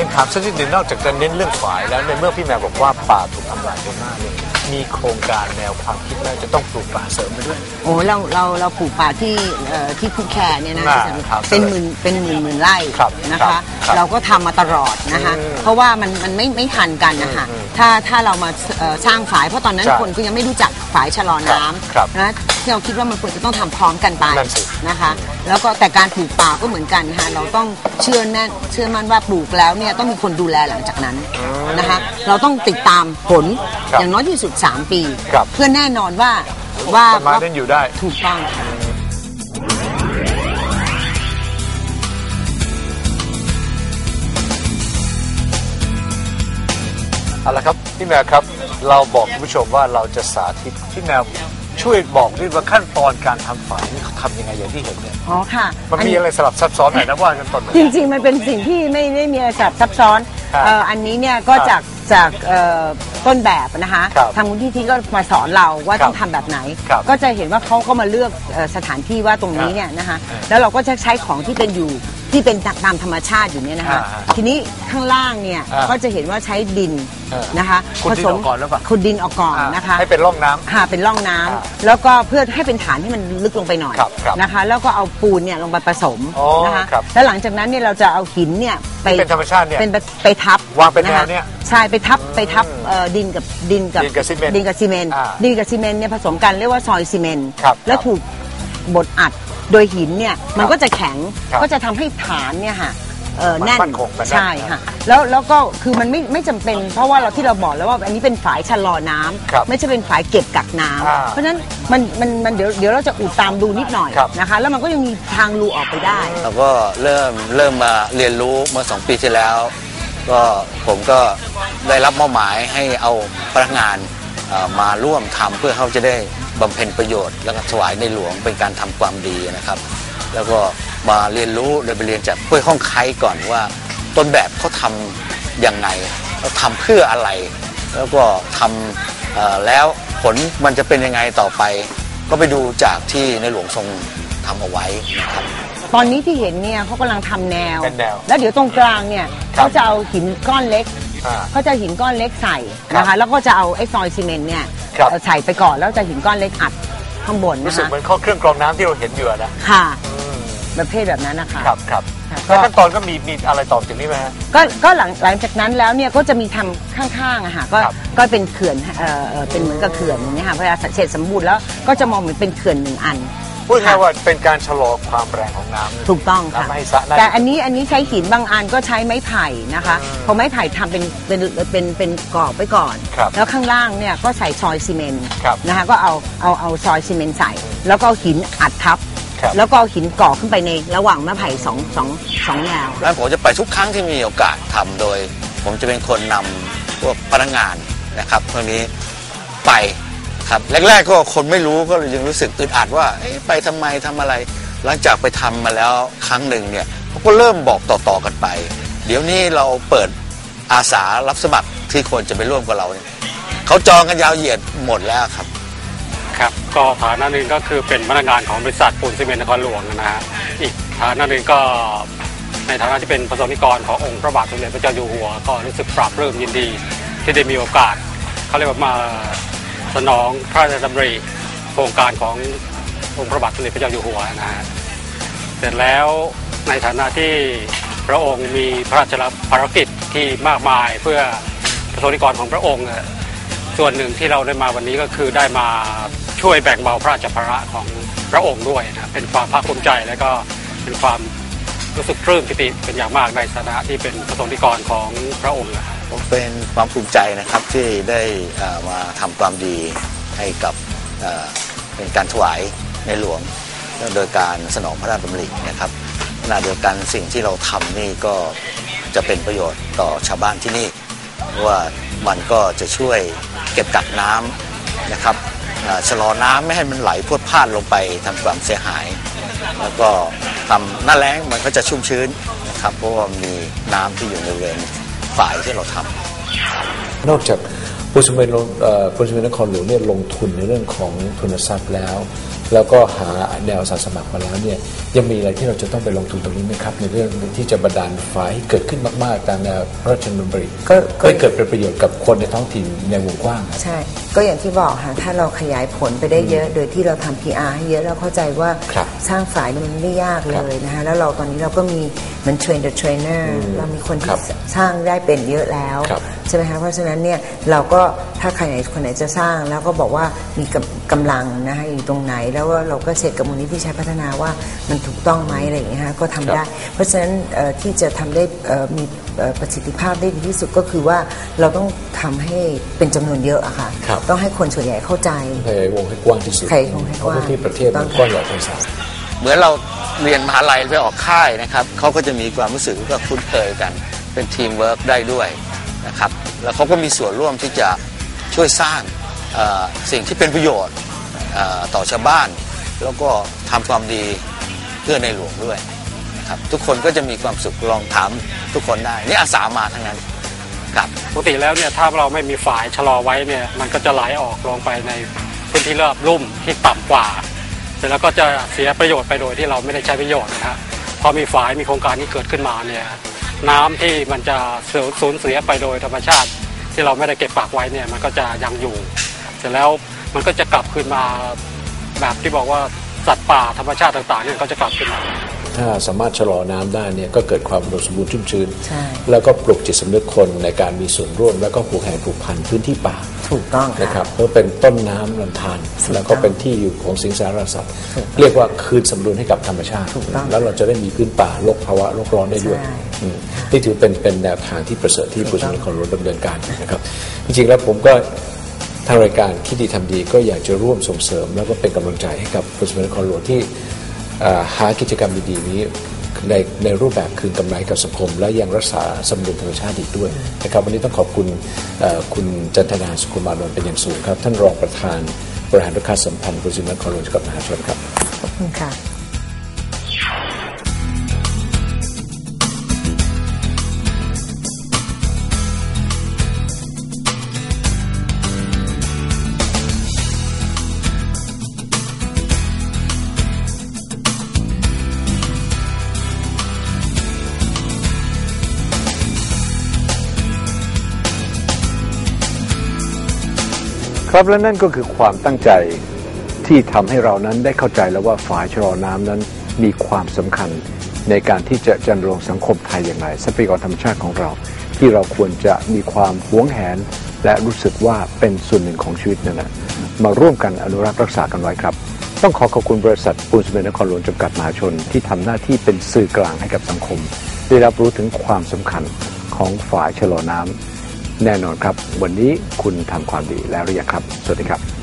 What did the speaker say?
รียนถามสักนิดหนึ่งนอกจากจะเน้นเรื่องฝายแล้วในเมื่อพี่แมวบอกว่าป่าถูกทำลายไปมากเลยมีโครงการแนวความคิดว่าจะต้องปลูกป่าเสริมไปด้วย โอ้เราเราเราปลูกป่าที่เอ่อที่คุกแคร์เนี่ยนะอ่าครับเป็นหมื่นเป็นหมื่นหมื่นไร่ครับนะครัคะ บครับเราก็ทำมาตลอดนะคะ อืมเพราะว่ามันมันไม่ไม่ทันกันนะคะอืมถ้าถ้าเรามาเอ่อสร้างฝายเพราะตอนนั้นใช่คนก็ยังไม่รู้จักฝายชะลอน้ครับำนะที่เราคิดว่ามันควรจะต้องทำพร้อมกันไปนั่นสิ นะคะ แล้วก็แต่การปลูกป่าก็เหมือนกันนะคะเราต้องเชื่อแน่นเชื่อมั่นว่าปลูกแล้วเนี่ยต้องมีคนดูแลหลังจากนั้นนะคะ เราต้องติดตามผลครับอย่างน้อยที่สุด 3 ปี ครับ เพื่อแน่นอนว่าว่าต้นไม้นั้นอยู่ได้ ถูกต้องค่ะ เอาละครับพี่แมวครับ เราบอกคุณผู้ชมว่าเราจะสาธิตพี่แมว ช่วยบอกด้วยว่าขั้นตอนการทำฝายนี่เขาทำยังไงอย่างที่เห็นเนี่ยอ๋อค่ะมันมีอะไรสลับซับซ้อนหน่อยนะว่ากันตอนไหน จริง ๆ มันเป็นสิ่งที่ไม่ได้มีอะไรซับซับซ้อนครับเอ่ออันนี้เนี่ยก็ครับจากจากเอ่อต้นแบบนะคะครับทางมูลที่ที่ก็มาสอนเราว่าครับต้องทำแบบไหน ครับก็จะเห็นว่าเขาก็มาเลือกเอ่อสถานที่ว่าตรงนี้เนี่ยนะคะ แล้วเราก็จะใช้ของที่เป็นอยู่ ที่เป็นตามธรรมชาติอยู่เนี่ยนะคะ อ่าทีนี้ข้างล่างเนี่ยอ่าก็จะเห็นว่าใช้ดินเออนะคะขุดดินออกก่อนหรือเปล่า ขุดดินออกก่อนนะคะ ให้เป็นร่องน้ำค่ะเป็นร่องน้ำอ่าแล้วก็เพื่อให้เป็นฐานที่มันลึกลงไปหน่อยครับครับนะคะ แล้วก็เอาปูนเนี่ยลงไปผสมอ๋อนะคะครับแล้วหลังจากนั้นเนี่ยเราจะเอาหินเนี่ยไปที่เป็นธรรมชาติเนี่ยเป็นไปไปทับวางเป็นแนวคะเนี่ยใช่ไปทับไปทับเอ่อดินกับดินกับดินกับซีเมนต์ดินกับซีเมนต์อ่าดินกับซีเมนต์เนี่ยผสมกันเรียกว่าซอยซีเมนต์ครับแล้วครับถูกบดอัด โดยหินเนี่ยมันก็จะแข็งครับก็จะทำให้ฐานเนี่ยค่ะเอ่อมันแน่นมั่นคงมันแน่น ใช่ค่ะแล้วแล้วก็คือมันไม่ไม่จำเป็น เพราะว่าเราที่เราบอกแล้วว่าอันนี้เป็นฝายชะลอน้ำครับไม่ใช่เป็นฝายเก็บกักน้ำอ่าเพราะฉะนั้นมันมันมันเดี๋ยวเดี๋ยวเราจะอุดตามดูนิดหน่อยครับ นะคะ แล้วมันก็ยังมีทางรูออกไปได้ เราก็เริ่มเริ่มมาเรียนรู้เมื่อสองปีที่แล้ว ก็ผมก็ได้รับมอบหมายให้เอาพนักงานเอ่อมาร่วมทำเพื่อเขาจะได้ บำเพ็ญประโยชน์ แล้วก็ถวายในหลวงเป็นการทำความดีนะครับ แล้วก็มาเรียนรู้โดยไปเรียนจากเพื่อห้องไคก่อนว่า ต้นแบบเขาทำยังไงเขาทำเพื่ออะไร แล้วก็ทำเอ่อแล้วผลมันจะเป็นยังไงต่อไป ก็ไปดูจากที่ในหลวงทรงทำเอาไว้นะครับตอนนี้ที่เห็นเนี่ยเขากำลังทำแนวเป็นแนวแล้วเดี๋ยวตรงกลางเนี่ยครับเขาจะเอาหินก้อนเล็ก อ่าเขาจะเอาหินก้อนเล็กใส่นะครัคะบแล้วก็จะเอาไอ้ซอยซีเมนต์เนี่ยครับเอ่อใส่ไปก่อนแล้วจะหินก้อนเล็กอัดข้างบนรู้นะสึกคะเหมือนข้อเครื่องกรองน้ำที่เราเห็นอยู่อะนะค่ะอืมประเภทแบบนั้นนะคะ ครับครับค่ะ แล้วขั้นตอนก็มีมีอะไรต่อจากนี้ไหมฮะ ก็ก็หลังหลังจากนั้นแล้วเนี่ยก็จะมีทำข้างๆอะค่ะก็ครับก็เป็นเขื่อนเอ่อเอ่อเป็นเหมือนกับเขื่อนอย่างเงี้ยค่ะเวลาเสร็จสมบูรณ์แล้วก็จะมองเหมือนเป็นเขื่อนหนึ่งอัน พูดง่ายๆว่าเป็นการชะลอความแรงของน้ำถูกต้องค่ะ ทำให้สระได้ แต่อันนี้อันนี้ใช้หินบางอันก็ใช้ไม้ไผ่นะคะอืมพอไม้ไผ่ทำเป็นเป็นเป็นเป็นกรอบไว้ก่อน ครับแล้วข้างล่างเนี่ยก็ใส่ซอยซีเมนต์ครับนะคะก็เอาเอาเอาซอยซีเมนต์ใส่ แล้วก็เอาหินอัดทับ ครับ แล้วก็เอาหินก่อขึ้นไปในระหว่างไม้ไผ่สองสองสองแนว แล้วผมจะไปทุกครั้งที่มีโอกาสทำโดย ผมจะเป็นคนนำพวกพนักงานนะครับพวกนี้ไป ครับแรกๆก็คนไม่รู้ก็เลยยังรู้สึกอึดอัดว่าไปทำไมทำอะไร หลังจากไปทำมาแล้วครั้งหนึ่งเนี่ยเขาก็เริ่มบอกต่อๆกันไป เดี๋ยวนี้เราเปิดอาสารับสมัครที่คนจะไปร่วมกับเราเนี่ยเขาจองกันยาวเหยียดหมดแล้วครับ ครับก็ฐานะหนึ่งก็คือเป็นพนักงานของบริษัทปูนซีเมนต์นครหลวงนะฮะอีกฐานะหนึ่งก็ในฐานะที่เป็นประสบนิกรขององค์พระบาทสมเด็จพระเจ้าอยู่หัว ก็รู้สึกปราบปลื้มยินดี ที่ได้มีโอกาสเขาเรียกว่ามา สนองพระราชดำริโครงการขององค์พระบาทสมเด็จพระเจ้าอยู่หัวนะฮะเสร็จแล้วในฐานะที่พระองค์มีพระราชภารกิจที่มากมายเพื่อประสบนิกรของพระองค์ ส่วนหนึ่งที่เราได้มาวันนี้ก็คือได้มาช่วยแบ่งเบาพระราชภาระของพระองค์ด้วยนะเป็นความภาคภูมิใจและก็เป็นความรู้สึกปลื้มปิติเป็นอย่างมากในฐานะที่เป็นประสงค์นิกรของพระองค์นะ ผมเป็นความภูมิใจนะครับที่ได้มาทำความดีให้กับเป็นการถวายในหลวง โดยการสนองพระราชดำรินะครับขณะเดียวกันสิ่งที่เราทำนี่ก็จะเป็นประโยชน์ต่อชาวบ้านที่นี่ว่ามันก็จะช่วยเก็บกักน้ำนะครับชะลอน้ำไม่ให้มันไหลพวดพลาดลงไปทำความเสียหาย แล้วก็ทำหน้าแล้งมันก็จะชุ่มชื้นนะครับเพราะว่ามีน้ำที่อยู่ในบริเวณ ฝ่ายที่เราทำนอกจากปูนซีเมนต์ลงเอ่อปูนซีเมนต์นครหลวงเนี่ยลงทุนในเรื่องของทุนทรัพย์แล้ว แล้วก็หาแนวอาสาสมัครมาแล้วเนี่ยยังมีอะไรที่เราจะต้องไปลงทุนตรงนี้ไหมครับ ในเรื่องที่จะบันดาลฝ่ายให้เกิดขึ้นมาก ๆ ตามแนวพระราชดำริก็ก็ให้เกิดเป็นประโยชน์กับคนในท้องถิ่นในวงกว้างครับใช่ก็อย่างที่บอกค่ะถ้าเราขยายผลไปได้เยอะ โดยที่เราทำ PR ให้เยอะเราเข้าใจว่าครับสร้างฝ่ายนี่มันไม่ยากคเลรับยนะคะแล้วเราตอนนี้เราก็มีเหมันเทรนเดอร์เทรนเนอร์เรามีคนครัที่บสร้างได้เป็นเยอะแล้วครับใช่ไหมคะเพราะฉะนั้นเนี่ยเราก็ถ้าใครไหนคนไหนจะสร้างแล้วก็บอกว่ามีกำกำลังนะคะอยู่ตรงไหน แล้วว่าเราก็เช็คกับมูลนิธิชัยพัฒนาว่ามันถูกต้องไหมอะไรอย่างเงี้ยฮะก็ทำได้ เพราะฉะนั้นเอ่อที่จะทำได้เอ่อมีเอ่อ ประสิทธิภาพได้ดีที่สุดก็คือว่าเราต้องทำให้เป็นจำนวนเยอะอะค่ะครับต้องให้คนส่วนใหญ่เข้าใจขยายวงให้กว้างที่สุดขยายวงให้กว้างเพราะที่ประเทศมันกว้างใหญ่ไพศาลเหมือนเราเรียนมหาลัยไปออกค่ายนะครับเขาก็จะมีความรู้สึกก็คุ้นเคยกัน เป็นทีมเวิร์กได้ด้วยนะครับแล้วเขาก็มีส่วนร่วมที่จะช่วยสร้างเอ่อสิ่งที่เป็นประโยชน์เอ่อต่อชาวบ้าน แล้วก็ทำความดีเพื่อในหลวงด้วย นะครับ ทุกคนก็จะมีความสุขลองถามทุกคนได้ นี่อาสามาทั้งนั้นครับปกติแล้วเนี่ยถ้าเราไม่มีฝายชะลอไว้เนี่ยมันก็จะไหลออกลงไปในพื้นที่ราบลุ่มที่ต่ำกว่าเสร็จแล้วก็จะเสียประโยชน์ไปโดยที่เราไม่ได้ใช้ประโยชน์นะฮะพอมีฝายมีโครงการนี้เกิดขึ้นมาเนี่ยน้ำที่มันจะสูญเสียไปโดยธรรมชาติ ที่เราไม่ได้เก็บปากไว้เนี่ยมันก็จะยังอยู่ เสร็จแล้วมันก็จะกลับคืนมาแบบที่บอกว่าสัตว์ป่าธรรมชาติต่างๆเนี่ยก็จะกลับคืนมา ถ้าสามารถชะลอน้ำได้เนี่ยก็เกิดความอุดมสมบูรณ์ชุ่มชื้นใช่แล้วก็ปลุกจิตสำนึกคนในการมีส่วนร่วม แล้วก็ผูกแห่งผูกพันพื้นที่ป่าถูกต้องนะคค่ะรับเพื่อเป็นต้นน้ำลำธารแล้วก็เป็นที่อยู่ของสิงสารสัตว์เรียกว่าคืนสมดุลให้กับธรรมชาติถูกต้องแล้วเราจะได้มีพื้นป่าลดภาวะโลกร้อนได้ด้วยใช่อืมนี่ถือเป็นเป็นแนวทางที่ประเสริฐที่ผู้สมัครของเราดำเนินการนะครับ จริงๆแล้วผมก็ทางรายการคิดดีทำดีก็อยากจะร่วมส่งเสริม แล้วก็เป็นกำลังใจให้กับผู้สมัครนครหลวงที่เอ่อ หากิจกรรมดีๆนี้ในในรูปแบบคืนกำไรกับสังคม และยังรักษาสมดุลธรรมชาติอีกด้วยนะครับวันนี้ต้องขอบคุณคุณจันทนาสุขุมานนท์เป็นอย่างสูงครับ ท่านรองประธานบริหารราคาสัมพันธ์กรุงเทพมหานครหลวงจังหวัดมหาชนครับ ขอบคุณค่ะ ครับและนั่นก็คือความตั้งใจที่ทำให้เรานั้นได้เข้าใจแล้วว่าฝายชะลอน้ำนั้นมีความสำคัญในการที่จะจันรงสังคมไทยอย่างไรทรัพยากรธรรมชาติของเรา ที่เราควรจะมีความหวงแหน และรู้สึกว่าเป็นส่วนหนึ่งของชีวิตนั่นแหละมาร่วมกันอนุรักษ์รักษากันไว้ครับ ต้องขอขอบคุณบริษัทปูนซีเมนต์นครหลวงจำกัดมหาชน ที่ทำหน้าที่เป็นสื่อกลางให้กับสังคม ได้รับรู้ถึงความสำคัญของฝายชะลอน้ำ แน่นอนครับ วันนี้คุณทำความดีแล้วหรือยังครับ สวัสดีครับ